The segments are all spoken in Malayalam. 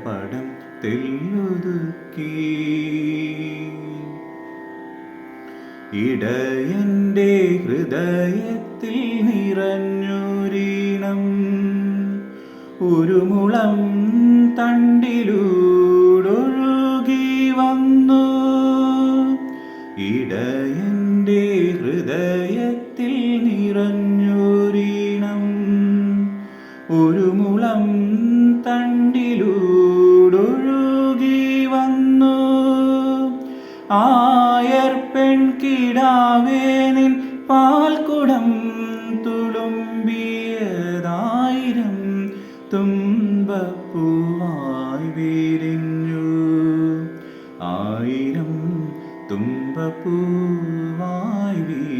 മുഖപടം തെല്ലൊതുക്കി ഇടയന്റെ ഹൃദയത്തിൽ നിറഞ്ഞൊരീണം. ഒരു മുളം തണ്ടിലൂടൊഴുകി വന്നു. ഇടയന്റെ ഹൃദയത്തിൽ നിറഞ്ഞൊരീണം. ഒരു മുളം തണ്ടിലൂടൊഴുകി വന്നു. ആയർ പെൺകിടാവേനിൻ പാൽക്കുടം തുളുമ്പിയതായിരം തുമ്പപ്പൂവായി വിരിഞ്ഞു. ആയിരം തുമ്പപ്പൂവായി വിരിഞ്ഞു.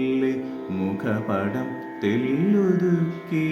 മുഖപടം തെല്ലൊതുക്കേ.